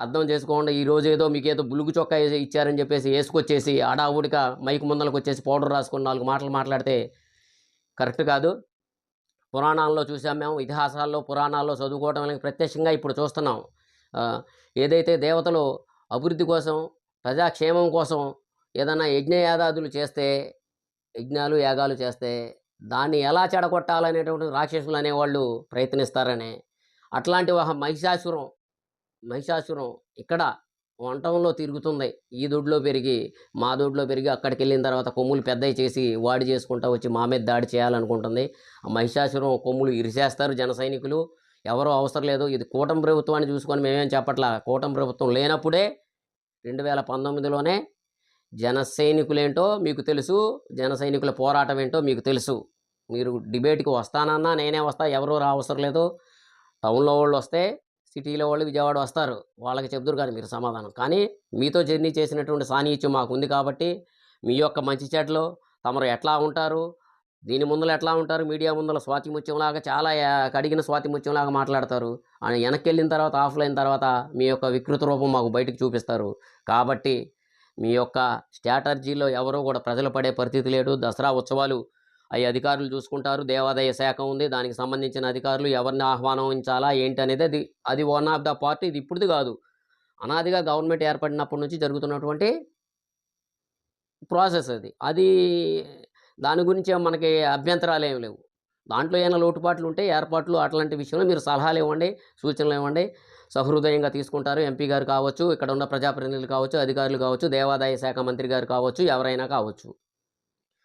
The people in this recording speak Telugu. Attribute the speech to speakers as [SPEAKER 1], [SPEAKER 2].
[SPEAKER 1] అర్థం చేసుకోండి ఈ రోజు ఏదో మీకు ఏదో బులుగు చొక్కా ఇచ్చారని చెప్పేసి వేసుకొచ్చేసి ఆడావుడిగా మైకు ముందలకు వచ్చేసి పౌడర్ రాసుకొని నాలుగు మాటలు మాట్లాడితే కరెక్ట్ కాదు. పురాణాల్లో చూసాం మేము ఇతిహాసాల్లో పురాణాల్లో చదువుకోవడం వల్ల ప్రత్యక్షంగా ఇప్పుడు చూస్తున్నాం. ఏదైతే దేవతలు అభివృద్ధి కోసం ప్రజాక్షేమం కోసం ఏదైనా యజ్ఞయాగాదులు చేస్తే యజ్ఞాలు యాగాలు చేస్తే దాన్ని ఎలా చెడగొట్టాలనేటువంటి రాక్షసులు అనేవాళ్ళు ప్రయత్నిస్తారని అట్లాంటి ఒక మహిషాసురం మహిషాసురం ఇక్కడ వంటంలో తిరుగుతుంది. ఈ దొడ్లో పెరిగి మా దొడ్లో పెరిగి అక్కడికి వెళ్ళిన తర్వాత కొమ్ములు పెద్దవి చేసి వాడి చేసుకుంటా వచ్చి మా మీద దాడి చేయాలనుకుంటుంది. ఆ మహిషాసురం కొమ్ములు ఇరిసేస్తారు జన సైనికులు. ఎవరో అవసరం లేదు. ఇది కూటమి ప్రభుత్వాన్ని చూసుకొని మేమేం చెప్పట్లా? కూటమి ప్రభుత్వం లేనప్పుడే రెండు వేల పంతొమ్మిదిలోనే జన సైనికులేంటో మీకు తెలుసు జన సైనికుల పోరాటం ఏంటో మీకు తెలుసు. మీరు డిబేట్కి వస్తానన్నా నేనే వస్తా ఎవరు రా అవసరం లేదు. టౌన్లో వాళ్ళు వస్తే సిటీలో వాళ్ళు విజయవాడ వస్తారు. వాళ్ళకి చెబుతారు కానీ మీరు సమాధానం. కానీ మీతో జర్నీ చేసినటువంటి సాన్నిహిత్యం మాకు ఉంది కాబట్టి మీ యొక్క మంచి చెట్లు తమరు ఎట్లా ఉంటారు దీని ముందులో ఎట్లా ఉంటారు మీడియా ముందర స్వాతిముత్యంలాగా చాలా కడిగిన స్వాతిముత్యంలాగా మాట్లాడతారు. అని వెనక్కి వెళ్ళిన తర్వాత ఆఫ్లైన్ తర్వాత మీ యొక్క వికృత రూపం మాకు బయటకు చూపిస్తారు. కాబట్టి మీ యొక్క స్ట్రాటజీలో ఎవరూ కూడా ప్రజలు పడే పరిస్థితి లేడు దసరా ఉత్సవాలు అవి అధికారులు చూసుకుంటారు. దేవాదాయ శాఖ ఉంది. దానికి సంబంధించిన అధికారులు ఎవరిని ఆహ్వానించాలా ఏంటి అనేది అది అది వన్ ఆఫ్ ద పార్ట్ ఇది ఇప్పుడుది కాదు. అనాదిగా గవర్నమెంట్ ఏర్పడినప్పటి నుంచి జరుగుతున్నటువంటి ప్రాసెస్ అది. అది దాని గురించి మనకి అభ్యంతరాలు ఏమి లేవు. దాంట్లో ఏమైనా లోటుపాట్లు ఉంటే ఏర్పాట్లు అట్లాంటి విషయంలో మీరు సలహాలు ఇవ్వండి సూచనలు ఇవ్వండి. సహృదయంగా తీసుకుంటారు. ఎంపీ గారు కావచ్చు ఇక్కడ ఉన్న ప్రజాప్రతినిధులు కావచ్చు అధికారులు కావచ్చు దేవాదాయ శాఖ మంత్రి గారు కావచ్చు ఎవరైనా కావచ్చు.